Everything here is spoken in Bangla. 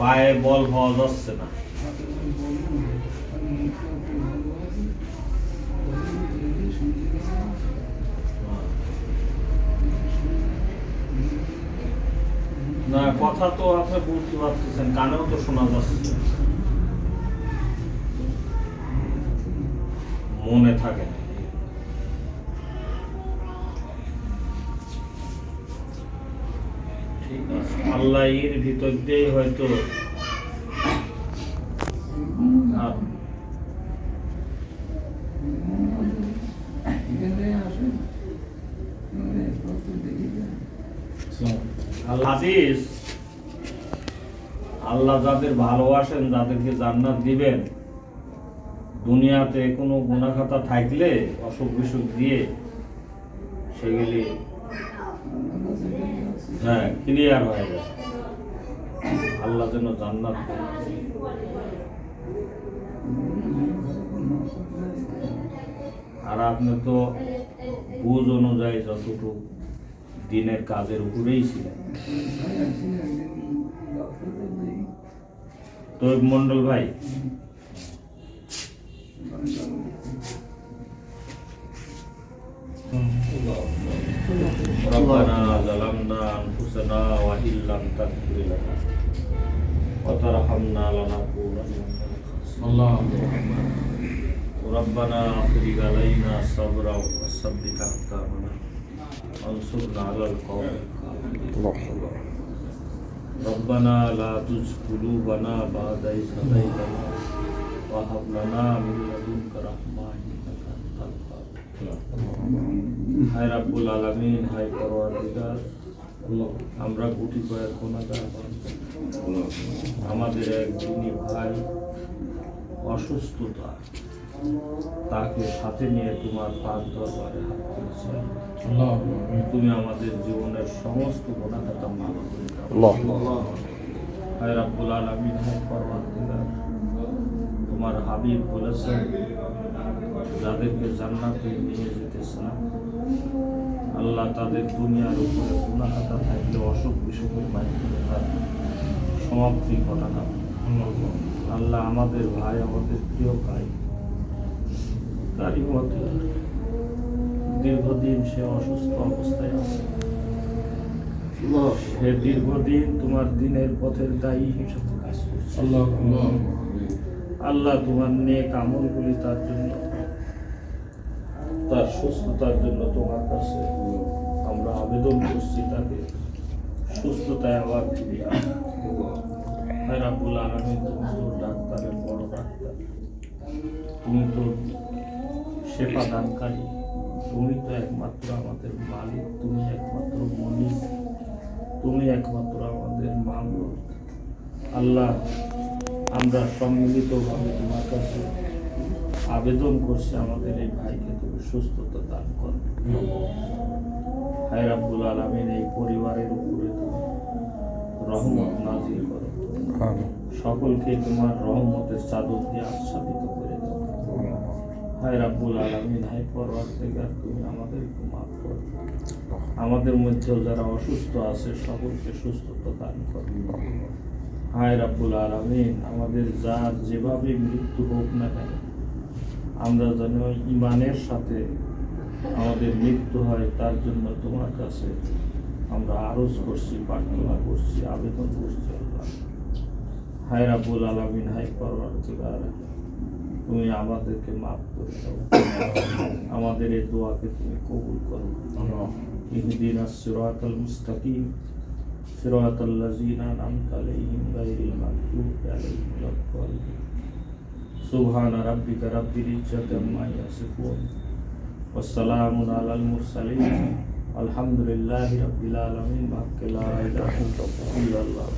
পায়ে বল পাওয়া যাচ্ছে না না, কথা তো আপনি বুঝতে পারতেছেন, কানেও তো শোনা যাচ্ছে মনে থাকে না। আল্লাহ ভিতর দিয়েই হয়তো আল্লাহ যাদের ভালোবাসেন, যাদেরকে জান্নাত দিবেন, দুনিয়াতে কোনো গুণাখাতা থাকলে অসুখ বিসুখ দিয়ে সেগুলি হ্যাঁ ক্লিয়ার হয়ে যায় আল্লাহ যেন জান্নাত আর আপনি তো বুঝ অনুযায়ী যতটুকু দিনের কাজের উপরেই ছিলেন। তো মন্ডল ভাই ربنا ظلمنا أنفسنا وإن لم تغفر لنا وترحمنا لنكونن من الخاسرين ربنا أفرغ علينا صبرا وثبت أقدامنا وانصرنا على القوم الكافرين ربنا لا تزغ قلوبنا بعد إذ هديتنا وهب لنا من لدنك رحمة إنك أنت الوهاب হায় রাব্বুল আলামিন হায় পরওয়ারদিগার আমরা গুটি কয়েক গুণাগার আমাদের এক দিনী ভাই অসুস্থতা তাকে সাথে নিয়ে তোমার পাক দরবারে হাত তুলেছি। তুমি আমাদের জীবনের সমস্ত গুণাখাতা মাফ করে দাও। হায় রাব্বুল আলামিন হায় পরওয়ারদিগার তোমার হাবিব বলেছেন যাদেরকে জান্নাতে নিয়ে যেতেছে না আল্লাহ তাদের দুনিয়ার উপরে গুণাখাতা থাকলে অসুখ বিসুখের মাধ্যমে তার সমাপ্তি ঘটানো। আল্লাহ আমাদের ভাই আমাদের প্রিয় ভাই মধ্যে দীর্ঘদিন সে অসুস্থ অবস্থায় আছে। সে দীর্ঘদিন তোমার দিনের পথের দায়ী হিসেবে কাজ করছে। আল্লাহ তোমার নেক আমলগুলি তার জন্য তার সুস্থতার জন্য তোমার কাছে আমরা আবেদন করছি তাকে। সুস্থতায় আবার ফিরিয়ে। হায় রাব্বুল তুমি তো ডাক্তারের বড় ডাক্তার। তুমি তো সেবা দানকারী। তুমি তো একমাত্র আমাদের মালিক। তুমি একমাত্র মনিক তুমি একমাত্র আমাদের মামুর আল্লাহ, আমরা সম্মিলিতভাবে তোমার কাছে আবেদন করছি আমাদের এই ভাইকে তুমি সুস্থতা দান করো। হায় রাব্বুল আলামিন এই পরিবারের উপরে তুমি রহমত নাজিল করো। সকলকে তোমার রহমতের চাদর দিয়ে আচ্ছাদিত করে দাও। হায় রাব্বুল আলামিন হায় পরওয়ারদিগার তুমি আমাদেরকে মাফ করো। আমাদের মধ্যেও যারা অসুস্থ আছে সকলকে সুস্থতা দান করো। হায় রাব্বুল আলামিন আমাদের যার যেভাবে মৃত্যু হোক না কেন আমরা যেন ইমানের সাথে আমাদের মৃত্যু হয়, তার জন্য তোমার কাছে আমরা আরজ করছি, প্রার্থনা করছি, আবেদন করছি আল্লাহ। হায় রাবুল আলমিন হাই পরবর্তীকার, তুমি আমাদেরকে মাফ করে দাও। আমাদের এই দোয়াকে তুমি কবুল করো। ইহুদিন সিরাত আল মুস্তাকিম সিরাত আল্লাহ জিনা নাম তালে ইম গাইরিল سبحان ربك رب العزة عما يصفون والسلام على المرسلين. الحمد لله رب العالمين. بحق لا إله إلا الله.